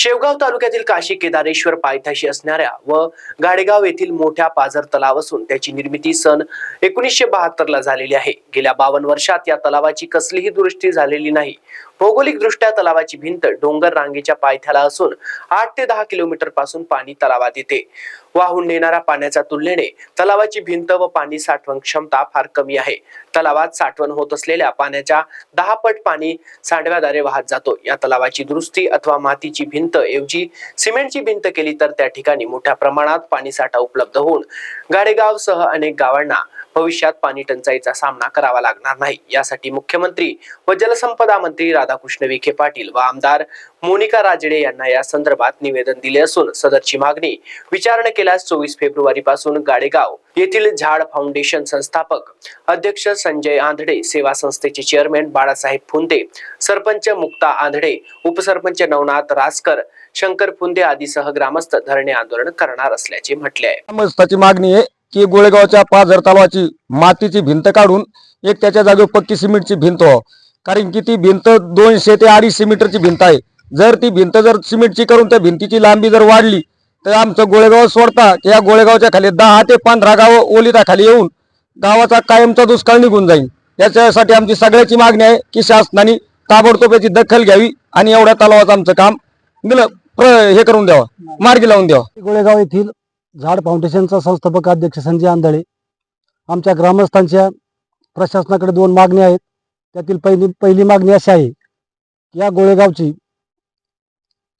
शेवगाव तालुक्यातील काशी केदारेश्वर पायथ्याशी असणाऱ्या व गाडेगाव येथील मोठ्या पाझर तलाव असून त्याची निर्मिती सन एकोणीसशे बहात्तर ला झालेली आहे. गेल्या बावन्न वर्षात या तलावाची कसलीही दुरुस्ती झालेली नाही. भौगोलिक दृष्ट्या तलावाची भिंत डोंगर रांगेच्या पायथ्याला असून आठ ते दहा किलोमीटरपासून पाणी तलावात येते. वाहून नेणाऱ्या पाण्याच्या तुलनेने तलावाची भिंत व पाणी साठवण क्षमता फार कमी आहे. तलावात साठवण होत असलेल्या पाण्याच्या दहा पट पाणी सांडव्याद्वारे वाहत जातो. या तलावाची दुरुस्ती अथवा मातीची भिंत ऐवजी सिमेंटची भिंत केली तर त्या ठिकाणी मोठ्या प्रमाणात पाणी साठा उपलब्ध होऊन गाडेगाव सह अनेक गावांना भविष्यात पाणी टंचाईचा सामना करावा लागणार नाही. यासाठी मुख्यमंत्री व जलसंपदा मंत्री राधाकृष्ण विखे पाटील व आमदार मोनिका राजडे यांना या संदर्भात निवेदन दिले असून सदरची मागणी विचारणा केल्यास चोवीस फेब्रुवारी पासून गाडेगाव येथील झाड फाउंडेशन संस्थापक अध्यक्ष संजय आंधळे सेवा संस्थेचे चेअरमॅन बाळासाहेब फुंदे सरपंच मुक्ता आंधळे उपसरपंच नवनाथ रासकर शंकर फुंदे आदीसह ग्रामस्थ धरणे आंदोलन करणार असल्याचे म्हटले आहे. मागणी आहे. की गोळेगावच्या पाझर तलावाची मातीची भिंत काढून एक त्याच्या जागेवर पक्की सिमेंटची भिंत व्हावं. कारण की ती भिंत दोनशे ते अडीचशे मीटरची भिंत आहे. जर ती भिंत जर सिमेंटची करून त्या भिंतीची लांबी जर वाढली तर आमचं गोळेगाव सोडता की या गोळेगावच्या खाली दहा ते पंधरा गावं ओलिताखाली येऊन गावाचा कायमचा दुष्काळ निघून जाईल. याच्यासाठी आमची सगळ्याची मागणी आहे की शासनाने ताबडतोब याची दखल घ्यावी आणि एवढ्या तलावाचं आमचं काम दिलं प्र- हे करून द्यावं. मार्गी लावून द्यावा. गोळेगाव येथील झाड फाउंडेशनचा संस्थापक अध्यक्ष संजय आंधळे आमच्या ग्रामस्थांच्या प्रशासनाकडे दोन मागण्या आहेत. त्यातील पहिली पहिली मागणी अशी आहे की या गोळेगावची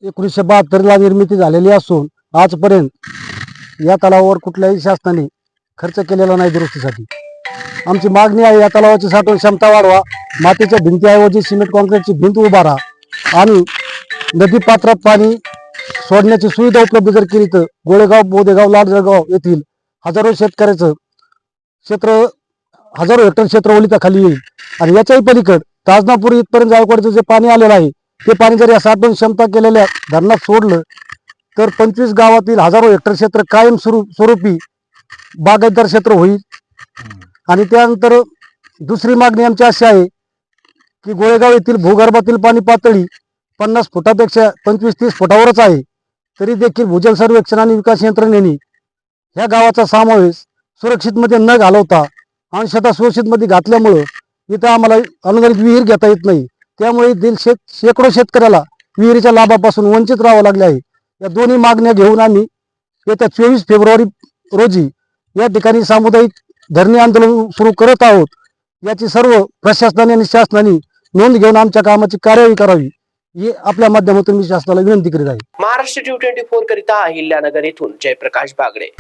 एकोणीसशे बहात्तरला निर्मिती झालेली असून आजपर्यंत या तलावावर कुठल्याही शासनाने खर्च केलेला नाही दुरुस्तीसाठी. आमची मागणी आहे या तलावाची साठवण क्षमता वाढवा मातीच्या भिंतीऐवजी सिमेंट कॉन्क्रीटची भिंत उभारा आणि नदी पात्रात पाणी सोडण्याची सुविधा उपलब्ध जर केली तर गोळेगाव बोदेगाव लाडजळगाव येथील हजारो शेतकऱ्याचं क्षेत्र हजारो हेक्टर क्षेत्र ओलिताखाली येईल. आणि याच्याही पलीकड ताजनापूर इथपर्यंत जायकवाडीचं जे पाणी आलेलं आहे ते पाणी जर या साठवण क्षमता केलेल्या धरणात सोडलं तर पंचवीस गावातील हजारो हेक्टर क्षेत्र कायम स्वरू स्वरूपी बागायतदार क्षेत्र होईल. आणि त्यानंतर दुसरी मागणी आमची अशी आहे की गोळेगाव येथील भूगर्भातील पाणी पातळी पन्नास फुटापेक्षा पंचवीस तीस फुटावरच आहे. तरी देखील भूजल सर्वेक्षण आणि विकास यंत्रणेने ह्या गावाचा समावेश सुरक्षितमध्ये न घालवता अंशतः सुरक्षितमध्ये घातल्यामुळं इथं आम्हाला अनुदानित विहीर घेता येत नाही. त्यामुळे दिल शेत शेकडो शेतकऱ्याला विहिरीच्या लाभापासून वंचित राहावं लागले आहे. या दोन्ही मागण्या घेऊन आम्ही येत्या चोवीस फेब्रुवारी रोजी या ठिकाणी सामुदायिक धरणे आंदोलन सुरू करत आहोत. याची सर्व प्रशासनाने आणि शासनाने नोंद घेऊन आमच्या कामाची कार्यवाही करावी. आपल्या माध्यमातून मी शासनाला विनंती करीत आहे. महाराष्ट्र टी ट्वेंटी फोर करिता अहिल्यानगर येथून जयप्रकाश बागडे.